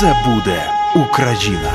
Це буде Україна.